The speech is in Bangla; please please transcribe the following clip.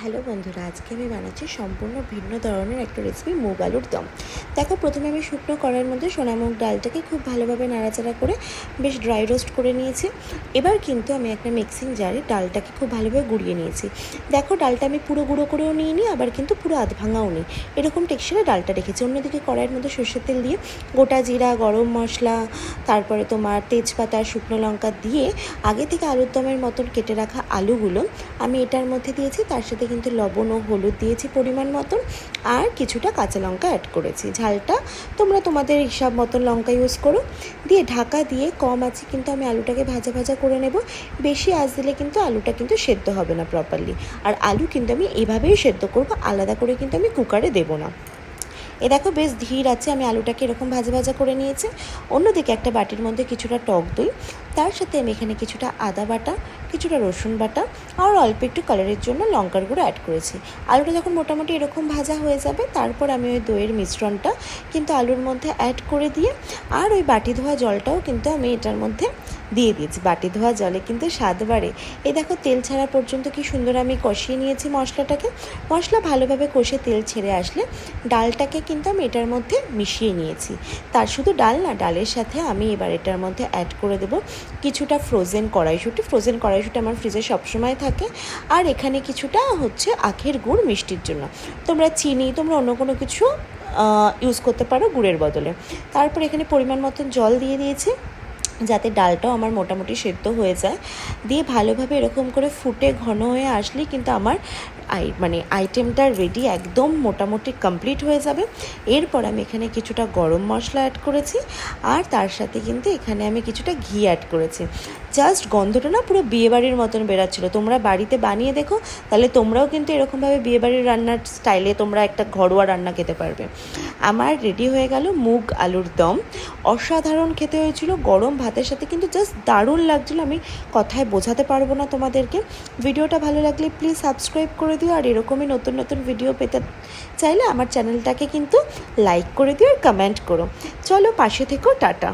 হ্যালো বন্ধুরা আজকে আমি বানাচ্ছি সম্পূর্ণ ভিন্ন ধরনের একটা রেসিপি মুগ আলুর দম। দেখো, প্রথমে আমি শুকনো কড়াইয়ের মধ্যে সোনা মুগ ডালটাকে খুব ভালোভাবে নাড়াচাড়া করে বেশ ড্রাই রোস্ট করে নিয়েছি। এবার কিন্তু আমি একটা মিক্সিং জারে ডালটাকে খুব ভালোভাবে গুঁড়িয়ে নিয়েছি। দেখো, ডালটা আমি পুরো গুঁড়ো করেও নিয়ে নিই আবার কিন্তু পুরো আধ ভাঙাও নিই এরকম টেক্সচারে ডালটা রেখেছি। অন্যদিকে কড়াইয়ের মধ্যে সর্ষের তেল দিয়ে গোটা জিরা, গরম মশলা, তারপরে তোমার তেজপাতা, শুকনো লঙ্কা দিয়ে আগে থেকে আলুর দমের মতন কেটে রাখা আলুগুলো আমি এটার মধ্যে দিয়েছি। তার সাথে কিন্তু লবণ ও হলুদ দিয়েছি পরিমাণ মতন। আর কিছুটা কাঁচা লঙ্কা অ্যাড করেছি। ঝালটা তোমরা তোমাদের হিসাব মতন লঙ্কা ইউজ করো। দিয়ে ঢাকা দিয়ে কম আছে কিন্তু আমি আলুটাকে ভাজা ভাজা করে নেব। বেশি আঁচ দিলে কিন্তু আলুটা কিন্তু সেদ্ধ হবে না প্রপারলি আর আলু কিন্তু আমি এভাবেই সেদ্ধ করব, আলাদা করে কিন্তু আমি কুকারে দেবো না। এ দেখো বেশ ধীর আছে, আমি আলুটাকে এরকম ভাজা ভাজা করে নিয়েছি। অন্যদিকে একটা বাটির মধ্যে কিছুটা টক দই, তার সাথে আমি এখানে কিছুটা আদা বাটা, কিছুটা রসুন বাটা, আর অল্প একটু কালারের জন্য লঙ্কার গুঁড়ো অ্যাড করেছি। আলুটা যখন মোটামুটি এরকম ভাজা হয়ে যাবে, তারপর আমি ওই দইয়ের মিশ্রণটা কিন্তু আলুর মধ্যে অ্যাড করে দিয়ে, আর ওই বাটি ধোয়া জলটাও কিন্তু আমি এটার মধ্যে দিয়ে দিয়েছি। বাটি ধোয়া জলে কিন্তু স্বাদ বাড়ে। এই দেখো তেল ছাড়া পর্যন্ত কি সুন্দর আমি কষিয়ে নিয়েছি মশলাটাকে। মশলা ভালোভাবে কষে তেল ছেড়ে আসলে ডালটাকে কিন্তু আমি এটার মধ্যে মিশিয়ে নিয়েছি। তার শুধু ডাল না, ডালের সাথে আমি এবার এটার মধ্যে অ্যাড করে দেব কিছুটা ফ্রোজেন কড়াইশুটি। ফ্রোজেন কড়াইশুঁটি আমার ফ্রিজে সবসময় থাকে। আর এখানে কিছুটা হচ্ছে আখের গুড় মিষ্টির জন্য। তোমরা চিনি, তোমরা অন্য কোনো কিছু ইউজ করতে পারো গুড়ের বদলে। তারপর এখানে পরিমাণ মতন জল দিয়ে দিয়েছি। যাতে ডালটাও আমার মোটামুটি সেদ্ধ হয়ে যায়। দিয়ে ভালোভাবে এরকম করে ফুটে ঘন হয়ে আসলেই কিন্তু আমার আই মানে আইটেমটা রেডি একদম মোটামুটি কমপ্লিট হয়ে যাবে। এরপর আমি এখানে কিছুটা গরম মশলা অ্যাড করেছি। আর তার সাথে কিন্তু এখানে আমি কিছুটা ঘি অ্যাড করেছি। জাস্ট গন্ধটা না পুরো বিয়েবাড়ির মতন বেরাচ্ছিলো তোমরা বাড়িতে বানিয়ে দেখো, তাহলে তোমরাও কিন্তু এরকমভাবে বিয়েবাড়ির রান্নার স্টাইলে তোমরা একটা ঘরোয়া রান্না খেতে পারবে। আমার রেডি হয়ে গেল মুগ আলুর দম। অসাধারণ খেতে হয়েছিল, গরম ভাতের সাথে কিন্তু জাস্ট দারুণ লাগছিল। আমি কথায় বোঝাতে পারব না তোমাদেরকে। ভিডিওটা ভালো লাগলে প্লিজ সাবস্ক্রাইব করে দিও আর এরকমই নতুন নতুন ভিডিও পেতে চাইলে আমার চ্যানেলটাকে কিন্তু লাইক করে দিও আর কমেন্ট করো। চলো পাশে থেকো, টাটা।